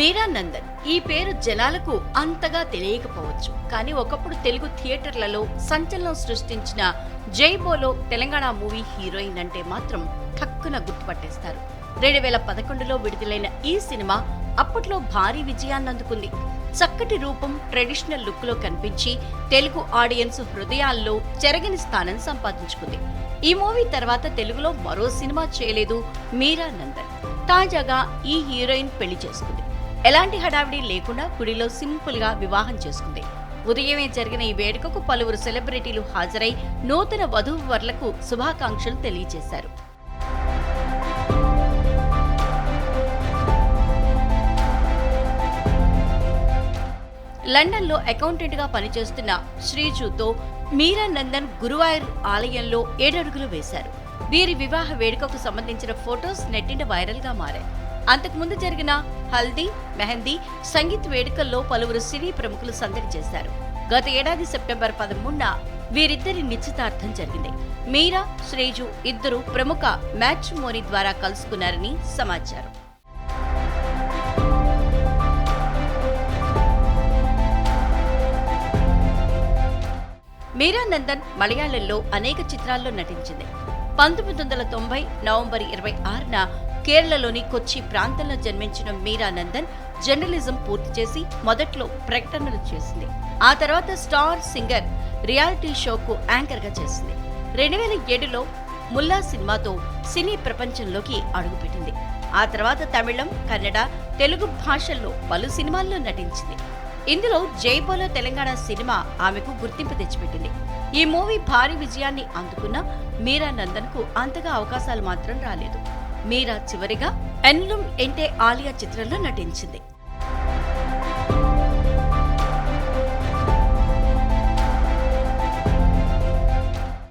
మీరా నందన్ ఈ పేరు జనాలకు అంతగా తెలియకపోవచ్చు. కానీ ఒకప్పుడు తెలుగు థియేటర్లలో సంచలనం సృష్టించిన జై బోలో తెలంగాణ మూవీ హీరోయిన్ అంటే మాత్రం ఠక్కున గుర్తుపట్టేస్తారు రెండు వేల పదకొండులో విడుదలైన ఈ సినిమా అప్పట్లో భారీ విజయాన్ని అందుకుంది చక్కటి రూపం ట్రెడిషనల్ లుక్లో కనిపించి తెలుగు ఆడియన్స్ హృదయాల్లో చెరగని స్థానం సంపాదించుకుంది. ఈ మూవీ తర్వాత తెలుగులో మరో సినిమా చేయలేదు మీరా నందన్. తాజాగా ఈ హీరోయిన్ పెళ్ళి చేసుకుంది. ఎలాంటి హడావిడి లేకుండా గుడిలో సింపుల్గా వివాహం చేసుకుంది. ఉదయమే జరిగిన ఈ వేడుకకు పలువురు సెలబ్రిటీలు హాజరై నూతన వధూవరులకు శుభాకాంక్షలు తెలియజేశారు. లండన్లో అకౌంటెంట్గా పనిచేస్తున్న శ్రీజుతో మీరా నందన్ గురువాయూర్ ఆలయంలో ఏడడుగులు వేశారు. వీరి వివాహ వేడుకకు సంబంధించిన ఫొటోస్ నెట్టింట వైరల్గా మారాయి. అంతకుముందు జరిగిన హల్దీ మెహందీ సంగీత్ వేడుకల్లో పలువురు సినీ ప్రముఖులు సందడి చేశారు. గత ఏడాది సెప్టెంబర్ పదమూడున వీరిద్దరి నిశ్చితార్థం జరిగింది. మీరా శ్రీజు ఇద్దరు ప్రముఖ మ్యాచ్ మోరీ ద్వారా కలుసుకున్నారని సమాచారం. మీరా నందన్ మలయాళంలో అనేక చిత్రాల్లో నటించింది. పంతొమ్మిది వందల తొంభై నవంబర్ ఇరవై ఆరున కేరళలోని కొచ్చి ప్రాంతంలో జన్మించిన మీరా నందన్ జర్నలిజం పూర్తి చేసి మొదట్లో ప్రకటనలు చేసింది. ఆ తర్వాత స్టార్ సింగర్ రియాలిటీ షోకు యాంకర్గా చేసింది. రెండు వేల ఏడులో ముల్లా సినిమాతో సినీ ప్రపంచంలోకి అడుగుపెట్టింది. ఆ తర్వాత తమిళం కన్నడ తెలుగు భాషల్లో పలు సినిమాల్లో నటించింది. ఇందులో జైబోలో తెలంగాణ సినిమా ఆమెకు గుర్తింపు తెచ్చిపెట్టింది. ఈ మూవీ భారీ విజయాన్ని అందుకున్న మీరా నందన్కు అంతగా అవకాశాలు మాత్రం రాలేదు. మీరా చివరిగా ఎన్లుమ్ ఎంటే ఆలియా చిత్రంలో నటించింది.